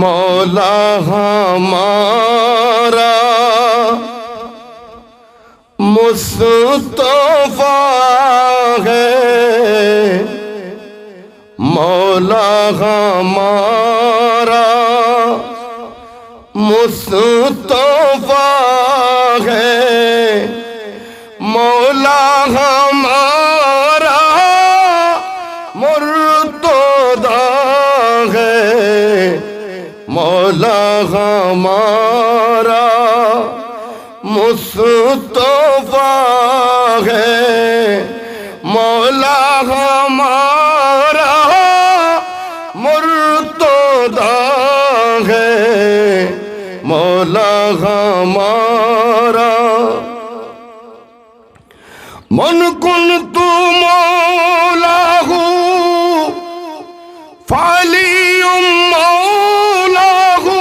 মৌলা হামারা মুস্তফা হে। মৌলা হামারা মুস্তফা হে। মৌলা মোলা হামারা। মন কোন তু মৌলাহু, ফালি মৌলাহু।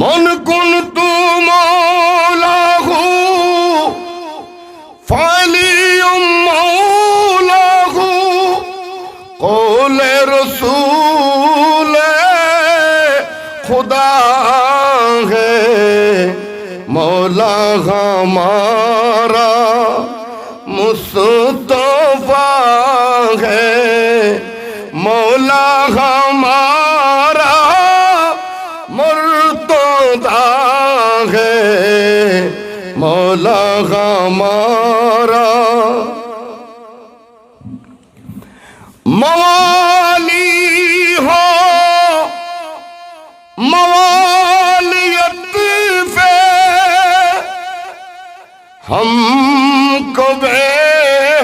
মন কোন তু মৌলাহু, ফালি মৌলাহু। কোলে রসুল ہمارا مصطفیٰ ہے مولا ہمارا مرتدہ ہے مولا ہمارا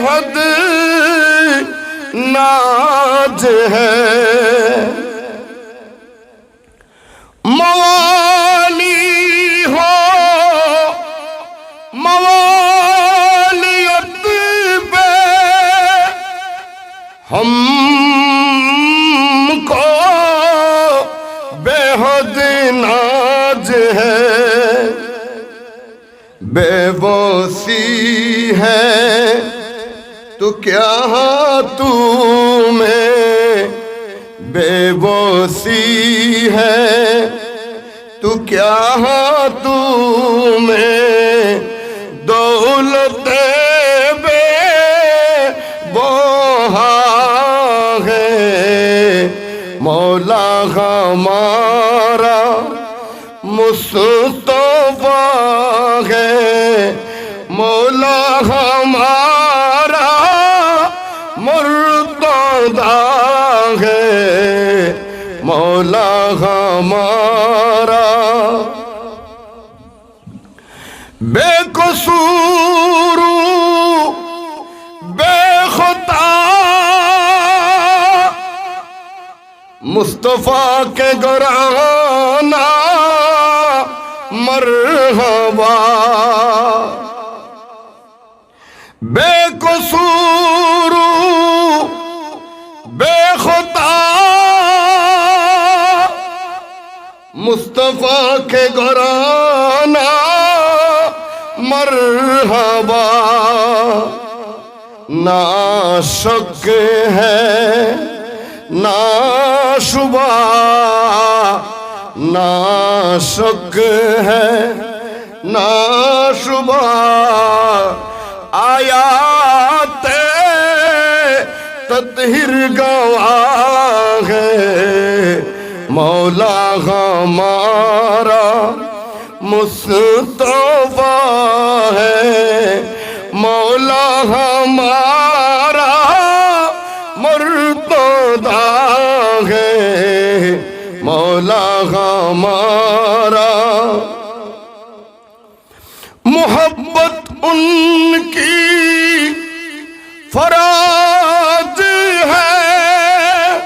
बेहद नाज है मवाली हो मवालियत पे हमको बेहद नाज है बेबसी है تو کیا تو میں بے بوسی ہے۔ تو کیا تو میں دولت بے بوہا ہے۔ مولا ہمارا مصطفیٰ مصطفیٰ کے گرانا مرحبا بے قصور بے خطا مصطفیٰ کے گرانا مرحبا نہ شک ہے نہ शुबा ना शक है ना शुबा आयात ततहिर गवाह है मौला हमारा मुस्तफा है मौला हमारा मुर्तदा ہے مولا ہمارا محبت ان کی فراز ہے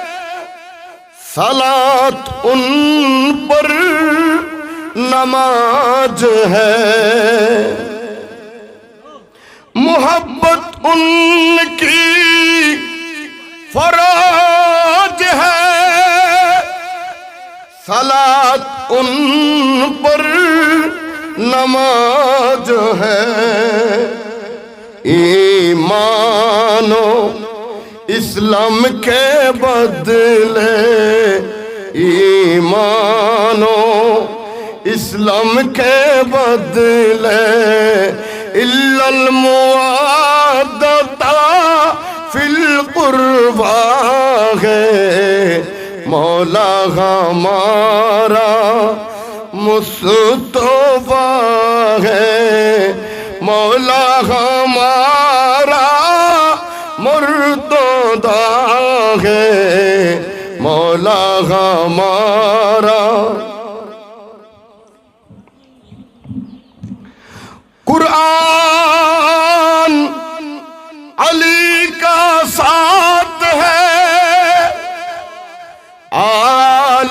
سلاد ان پر نماز ہے محبت ان کی فراز ہے सलात उन पर नमाज है ईमानो इस्लाम के बदले ईमानो इस्लाम के बदले इल्लल मुआदता মৌলা হামারা মুস্তফা হে মৌলা হামারা মুর্দা হে মৌলা হামারা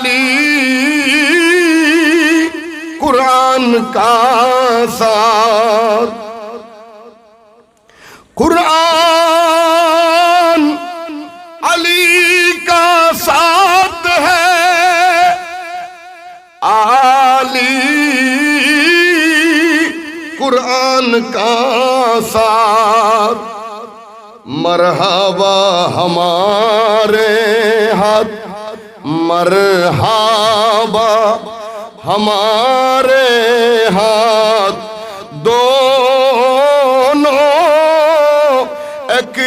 علی قرآن کا سار قرآن علی کا ساتھ ہے۔ علی قرآن کا ساتھ مرحبا ہمارے ہاتھ۔ مرحبا، ہمارے ہاتھ دونوں ایک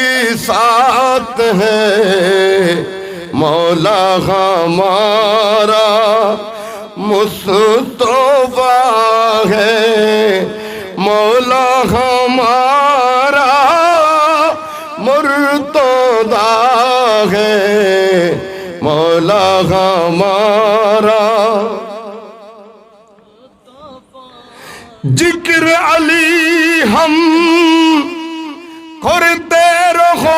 ساتھ ہے مولا ہمارا مصطفیٰ ہے۔ مولا ہمارا مرتضیٰ ہے۔ ہمارا ذکر علی ہم کرتے رہو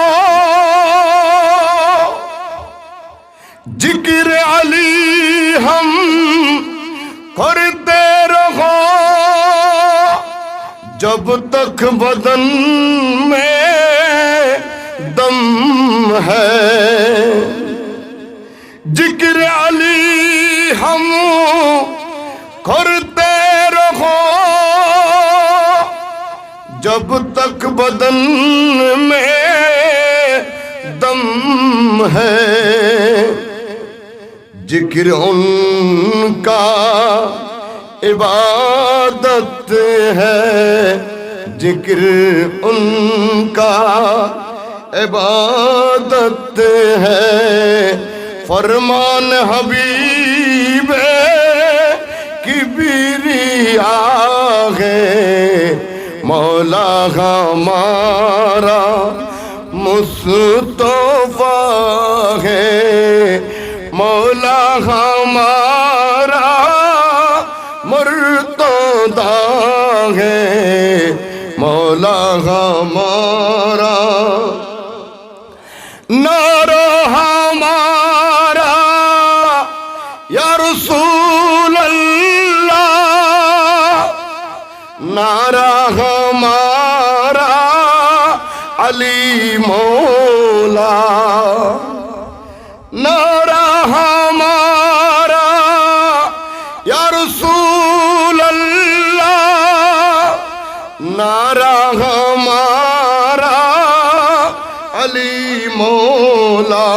ذکر علی ہم کرتے رہو جب تک بدن میں دم ہے ہم کرتے رہو۔ جب تک بدن میں دم ہے، ذکر ان کا عبادت ہے۔ ذکر ان کا عبادت ہے۔ فرمان حبیب की बिरिया है मौला हमारा मुस्तफा है मौला हमारा मुर्तदा है मौला हमारा नारा মোলা। নারা হামারা রসুল নারা হামারা আলী মোলা।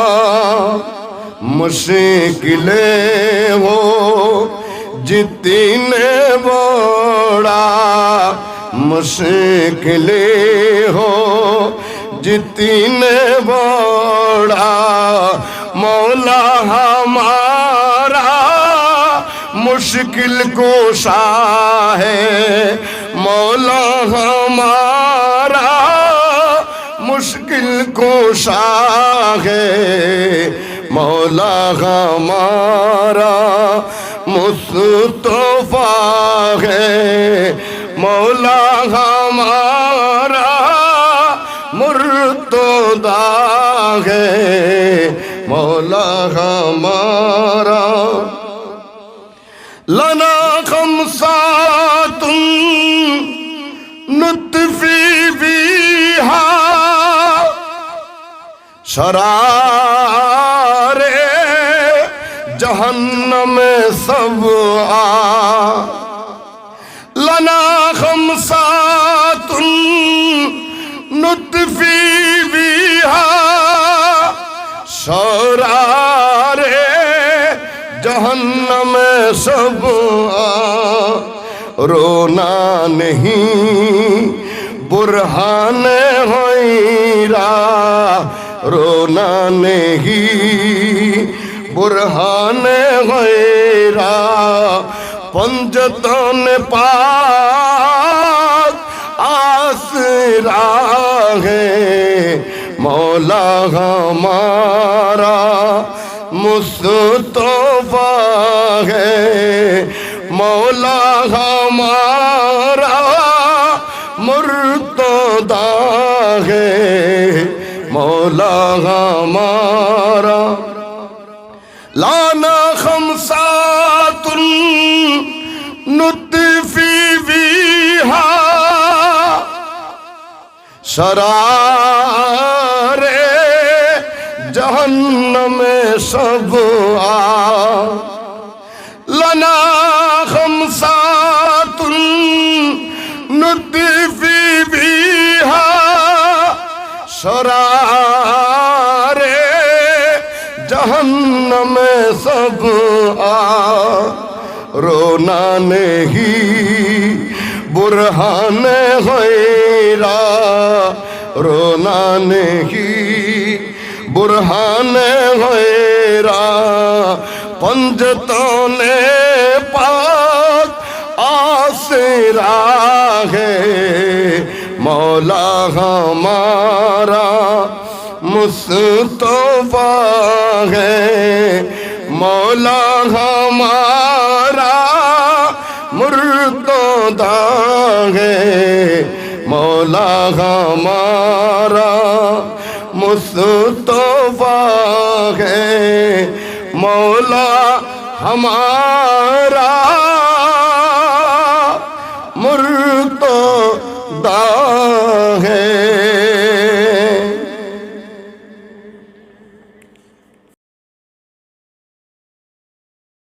মুশকিলে হো জিতনে বড়া। মুশকিলে হো جتنے بڑا مولا ہمارا مشکل کو شاہ ہے مولا ہمارا مشکل کو شاہ ہے مولا ہمارا مصطفیٰ ہے मौला हमारा लना खमसातुन नुतफी बिहा शरारे जहन्नम सब आ लना खमसातुन बिहा शरारे जहन्नम सब आ रोना नहीं बुरहान होइरा रोना नहीं बुरहान होइरा पंजतन पाक आसरा है मौला हमारा मुस्तफा है मौला हमारा मुर्तदा है मौला हमारा लाना खमसातुन नुतफी बिहा शरारे জাহান্নামে সব লানা খামসাতুন নুতিফি বিহা। সরারে জাহান্নামে সব রোনা নেহি বুরহান হয়রা রোনা নেহি बुरहान होइरा पंजतों ने पाक आसरा है मौला हमारा मुस्तफा है मौला हमारा मुर्तदा है मौला हमारा मुस्तफा है मौला हमारा मुर्तदा है